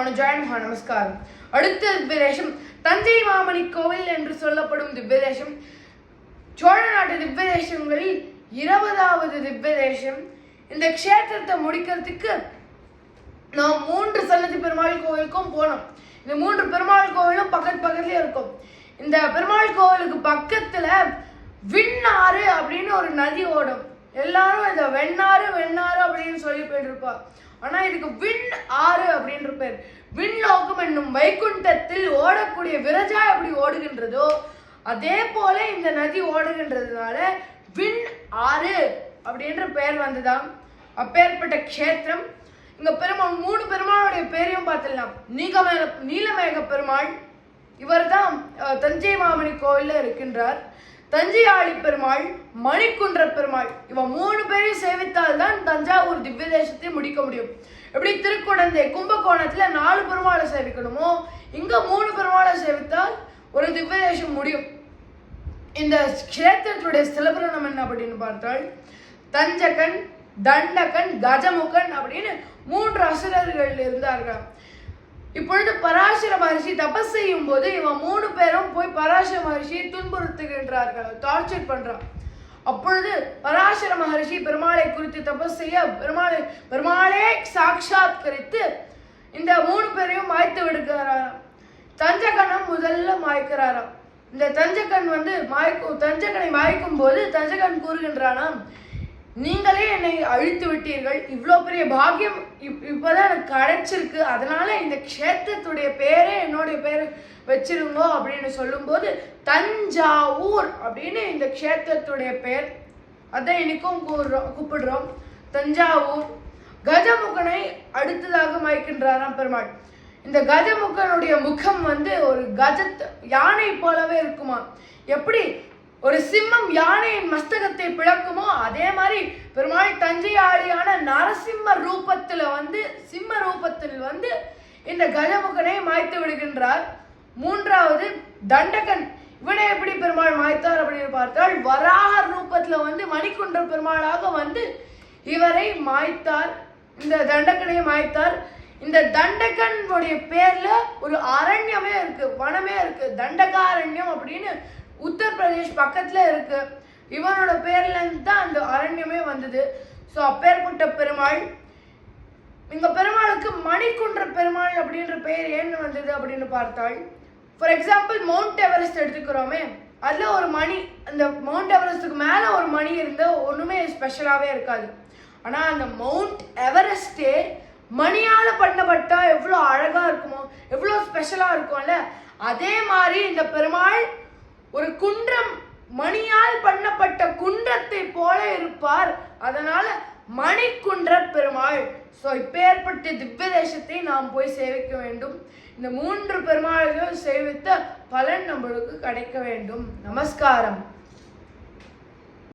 ராமானுஜாயன் மகா நமஸ்காரம் அடுத்த திவ்யதேசம் தஞ்சை மாமணி கோவில் என்று சொல்லப்படும் திவ்யதேசம். சோழ நாட்டு திவ்யதேசங்களில் இருபதாவது திவ்யதேசம். இந்த க்ஷேத்திரத்தை முடிக்கிறதுக்கு நாம் மூன்று சன்னதி பெருமாள் கோவிலுக்கும் போனோம் இந்த மூன்று பெருமாள் கோவிலும் பக்கத்து பக்கத்துலேயே இருக்கும். இந்த பெருமாள் கோவிலுக்கு பக்கத்துல விண்ணாறு அப்படின்னு ஒரு நதி ஓடும். எல்லாரும் இந்த வெண்ணாறு வெண்ணாறு அப்படின்னு சொல்லி போயிட்டு ஆனா இதுக்கு விண் ஆறு அப்படின்ற பேர். விண்ணோக்கம் என்னும் வைகுண்டத்தில் ஓடக்கூடிய விரஜா எப்படி ஓடுகின்றதோ அதே போல இந்த நதி ஓடுகின்றதுனால விண் ஆறு அப்படின்ற பெயர் வந்ததாம். அப்பேற்பட்ட க்ஷேத்திரம். இங்க பெருமாள் மூணு பெருமாளுடைய பேரையும் பார்த்துடலாம். நீகமேக நீலமேக பெருமாள். இவர்தான் தான் தஞ்சை மாமணி கோவில்ல இருக்கின்றார். தஞ்சை ஆளி பெருமாள் மணிக்குன்ற பெருமாள் இவன் மூணு பேரையும் சேவித்தால் தான் தஞ்சாவூர் திவ்ய தேசத்தை முடிக்க முடியும். எப்படி திருக்குடந்தை கும்பகோணத்துல நாலு பெருமாளை சேவிக்கணுமோ இங்க மூணு பெருமாளை சேவித்தால் ஒரு திவ்ய தேசம் முடியும். இந்த க்ஷேத்திரத்துடைய சிலபுரணம் என்ன அப்படின்னு பார்த்தால் தஞ்சகன் தண்டகன் கஜமுகன் அப்படின்னு மூன்று அசுரர்கள் இருந்தார்கள். இப்பொழுது பராசர மகர்ஷி தபஸ் செய்யும் போது இவன் மூணு பேரும் போய் பராசர மகர்ஷியை துன்புறுத்துகின்றார்கள். டார்ச்சர் பண்றான். அப்பொழுது பராசர மகர்ஷி பெருமாளை குறித்து தபஸ் செய்ய பெருமாளை பெருமாளே சாட்சாத்கரித்து இந்த மூணு பேரையும் மாய்த்து விடுகிறாராம். தஞ்சகணம் முதல்ல மாய்க்கிறாராம். இந்த தஞ்சக்கண் வந்து மாய்க்கும் தஞ்சகனை மாய்க்கும் போது தஞ்சகன் கூறுகின்றானாம் நீங்களே என்னை அழித்து விட்டீர்கள். இவ்வளோ பெரிய பாக்கியம் இப் இப்போதான் எனக்கு கிடைச்சிருக்கு. அதனால இந்த க்ஷேத்திரத்துடைய பேரே என்னுடைய பேர் வச்சிருங்கோ அப்படின்னு சொல்லும்போது தஞ்சாவூர் அப்படின்னு இந்த க்ஷேத்திரத்துடைய பேர். அதை இன்னைக்கும் கூறுறோம் கூப்பிடுறோம். தஞ்சாவூர். கஜமுகனை அடுத்ததாக மயக்கின்றாராம் பெருமாள். இந்த கஜமுகனுடைய முகம் வந்து ஒரு கஜத் யானை போலவே இருக்குமா எப்படி ஒரு சிம்மம் யானையின் மஸ்தகத்தை பிளக்குமோ அதே மாதிரி பெருமாள் தஞ்சை ஆளியான நரசிம்ம ரூபத்துல வந்து சிம்ம ரூபத்தில் வந்து இந்த கஜமுகனை மாய்த்து விடுகின்றார். மூன்றாவது தண்டகன். இவனை எப்படி பெருமாள் மாய்த்தார் அப்படின்னு பார்த்தால் வராக ரூபத்துல வந்து மணிக்குன்ற பெருமாளாக வந்து இவரை மாய்த்தார். இந்த தண்டகனை மாய்த்தார். இந்த தண்டகனுடைய பேர்ல ஒரு அரண்யமே இருக்கு வனமே இருக்கு. தண்டகாரண்யம் அப்படின்னு உத்தரப்பிரதேஷ் பக்கத்தில் இருக்கு. இவனோட பேர்லேருந்து தான் அந்த அரண்யமே வந்தது. ஸோ அப்பேற்பட்ட பெருமாள் இந்த பெருமாளுக்கு மணிக்குன்ற பெருமாள் அப்படின்ற பெயர் ஏன்னு வந்தது அப்படின்னு பார்த்தால் ஃபார் எக்ஸாம்பிள் மவுண்ட் எவரெஸ்ட் எடுத்துக்கிறோமே அதில் ஒரு மணி அந்த மவுண்ட் எவரெஸ்ட்டுக்கு மேலே ஒரு மணி இருந்தால் ஒன்றுமே ஸ்பெஷலாகவே இருக்காது. ஆனால் அந்த மவுண்ட் எவரெஸ்ட்டே மணியால் பண்ணப்பட்டால் எவ்வளோ அழகாக இருக்குமோ எவ்வளோ ஸ்பெஷலாக இருக்கும்ல அதே மாதிரி இந்த பெருமாள் குன்றம் மணியால் பண்ணப்பட்ட குன்றத்தை போல இருப்பார். அதனால மணிக்குன்ற பெருமாள். ஸோ இப்பேற்பட்ட திவ்ய தேசத்தை நாம் போய் சேவிக்க வேண்டும். இந்த மூன்று பெருமாள்களும் சேவித்த பலன் நம்மளுக்கு கிடைக்க வேண்டும். நமஸ்காரம்.